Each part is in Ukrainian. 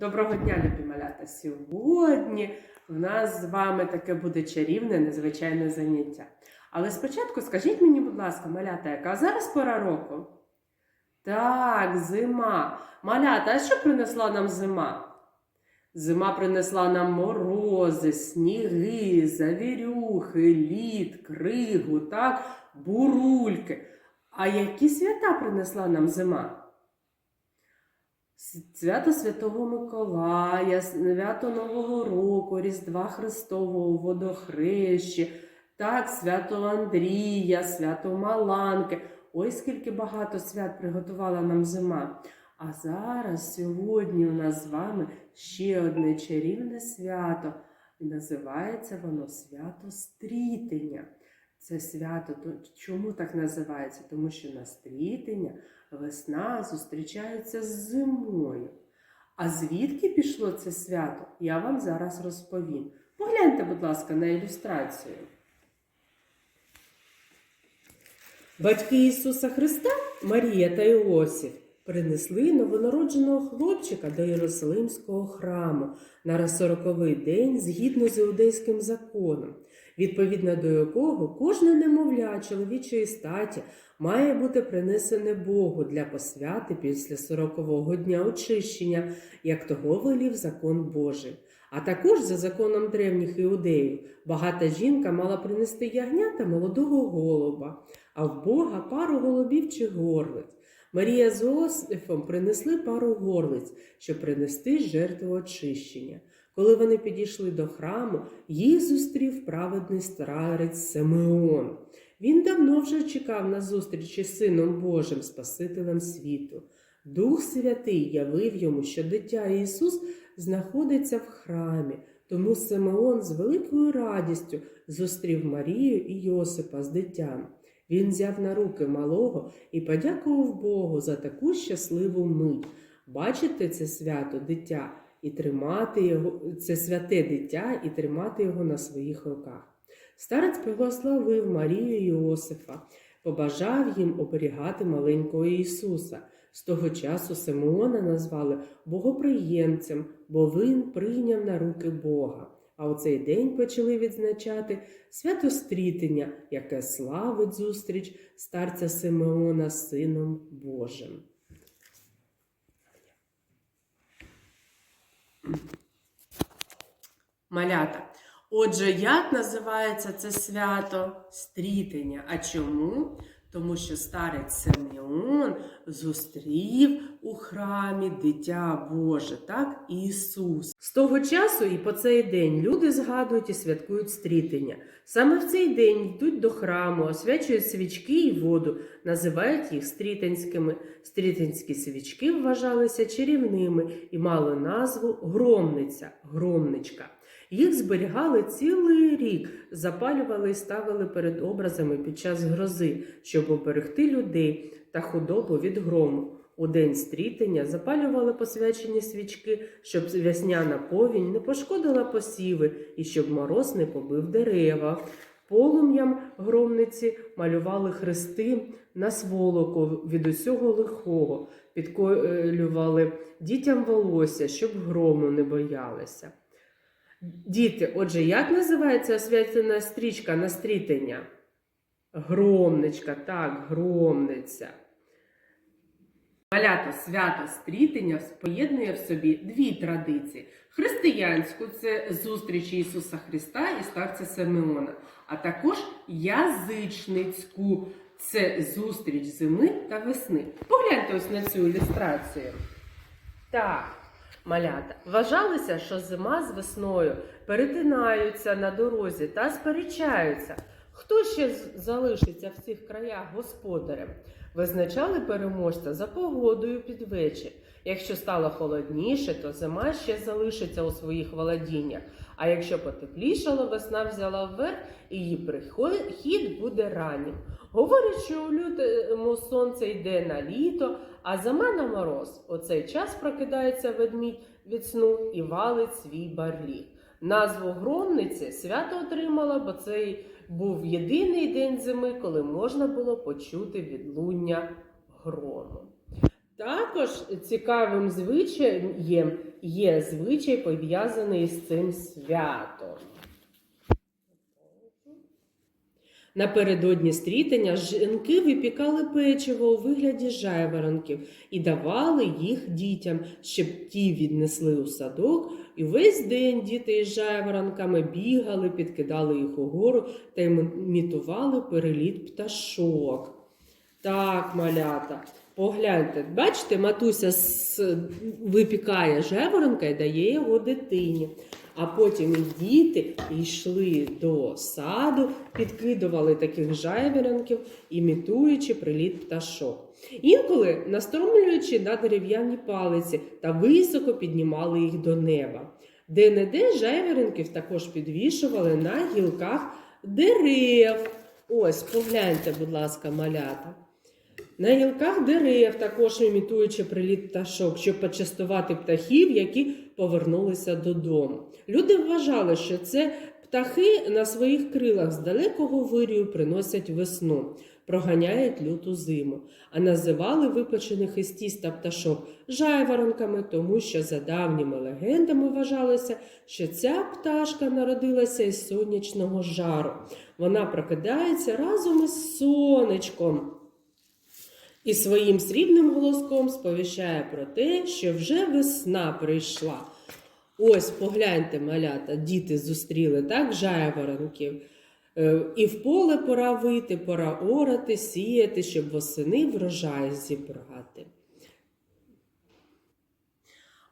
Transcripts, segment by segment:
Доброго дня, любі малята! Сьогодні в нас з вами таке буде чарівне, незвичайне заняття. Але спочатку скажіть мені, будь ласка, малята, яка зараз пора року? Так, зима. Малята, а що принесла нам зима? Зима принесла нам морози, сніги, завірюхи, лід, кригу, так, бурульки. А які свята принесла нам зима? Свято Святого Миколая, свято Нового року, Різдва Христового, Водохрещі, так, свято Андрія, свято Маланки. Ой, скільки багато свят приготувала нам зима. А зараз, сьогодні, у нас з вами ще одне чарівне свято. І називається воно свято Стрітення. Це свято, то чому так називається? Тому що на стрітення весна зустрічається з зимою. А звідки пішло це свято, я вам зараз розповім. Погляньте, будь ласка, на ілюстрацію. Батьки Ісуса Христа, Марія та Іосиф, принесли новонародженого хлопчика до Єрусалимського храму на сороковий день згідно з іудейським законом, відповідно до якого кожне немовля чоловічої статі має бути принесене Богу для посвяти після сорокового дня очищення, як того велів закон Божий. А також за законом древніх іудеїв багата жінка мала принести ягня та молодого голуба, а в Бога пару голубів чи горлиць. Марія з Іосифом принесли пару горлиць, щоб принести жертву очищення. Коли вони підійшли до храму, їх зустрів праведний старець Симеон. Він давно вже чекав на зустріч із Сином Божим, Спасителем світу. Дух Святий явив йому, що дитя Ісус знаходиться в храмі, тому Симеон з великою радістю зустрів Марію і Йосипа з дитям. Він взяв на руки малого і подякував Богу за таку щасливу мить. Бачити це свято дитя і тримати його, це святе дитя і тримати його на своїх руках. Старець благословив Марію і Йосифа, побажав їм оберігати маленького Ісуса. З того часу Симеона назвали богоприємцем, бо він прийняв на руки Бога. А у цей день почали відзначати свято стрітення, яке славить зустріч старця Симеона з Сином Божим. Малята. Отже, як називається це свято стрітення? А чому? Тому що старець Симеон зустрів у храмі дитя Боже, так, Ісус. З того часу і по цей день люди згадують і святкують стрітення. Саме в цей день йдуть до храму, освячують свічки і воду, називають їх стрітенськими. Стрітенські свічки вважалися чарівними і мали назву громниця, громничка. Їх зберігали цілий рік, запалювали і ставили перед образами під час грози, щоб оберегти людей та худобу від грому. У день стрітення запалювали посвячені свічки, щоб весняна повінь не пошкодила посіви і щоб мороз не побив дерева. Полум'ям громниці малювали хрести на сволоку від усього лихого, підколювали дітям волосся, щоб грому не боялися. Діти, отже, як називається освячена стрічка на стрітення? Громничка, так, громниця. Малято свято стрітення поєднує в собі дві традиції. Християнську це зустріч Ісуса Христа і старця Симеона, а також язичницьку це зустріч зими та весни. Погляньте ось на цю ілюстрацію. Так. Малята вважалося, що зима з весною перетинаються на дорозі та сперечаються. Хто ще залишиться в цих краях господарем? Визначали переможця за погодою під вечір. Якщо стало холодніше, то зима ще залишиться у своїх володіннях. А якщо потеплішало, весна взяла вверх і її прихід буде раннім. Говорять, що у лютому сонце йде на літо, а зима на мороз. У цей час прокидається ведмідь від сну і валить свій барліг. Назву громниці свято отримала, бо цей був єдиний день зими, коли можна було почути відлуння грому. Також цікавим звичаєм є, є звичай пов'язаний з цим святом. Напередодні стрітення жінки випікали печиво у вигляді жайворонків і давали їх дітям, щоб ті віднесли у садок, і весь день діти із жайворонками бігали, підкидали їх угору та імітували переліт пташок. Так, малята, погляньте, бачите, матуся випікає жайворонка і дає його дитині. А потім і діти йшли до саду, підкидували таких жайворонків, імітуючи приліт пташок. Інколи настромлюючи на дерев'яні палиці та високо піднімали їх до неба. Де-не-де жайворонків також підвішували на гілках дерев. Ось, погляньте, будь ласка, малята. На гілках дерев, також імітуючи приліт пташок, щоб почастувати птахів, які повернулися додому. Люди вважали, що це птахи на своїх крилах з далекого вирію приносять весну, проганяють люту зиму, а називали випечених із тіста пташок жайворонками, тому що за давніми легендами вважалося, що ця пташка народилася із сонячного жару. Вона прокидається разом із сонечком і своїм срібним голоском сповіщає про те, що вже весна прийшла. Ось погляньте, малята, діти зустріли так жайворонків. Е, І в поле пора вийти, пора орати, сіяти, щоб восени врожай зібрати.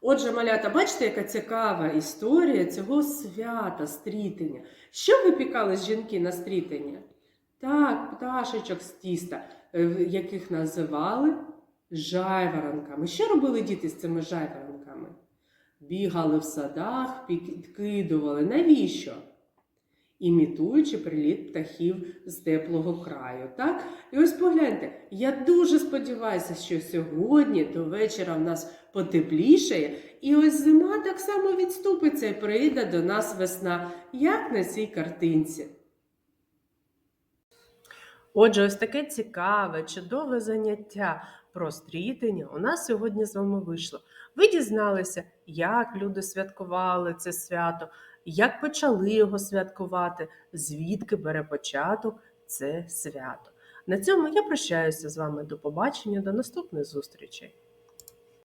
Отже, малята, бачите, яка цікава історія цього свята стрітення. Що випікали жінки на стрітення? Так, пташечок з тіста, е, яких називали жайворонками. Що робили діти з цими жайворонками? Бігали в садах, підкидували. Навіщо? Імітуючи приліт птахів з теплого краю. Так? І ось погляньте, я дуже сподіваюся, що сьогодні до вечора в нас потеплішає, і ось зима так само відступиться і прийде до нас весна, як на цій картинці. Отже, ось таке цікаве, чудове заняття про стрітення у нас сьогодні з вами вийшло. Ви дізналися, як люди святкували це свято, як почали його святкувати, звідки бере початок це свято. На цьому я прощаюся з вами. До побачення, до наступних зустрічей.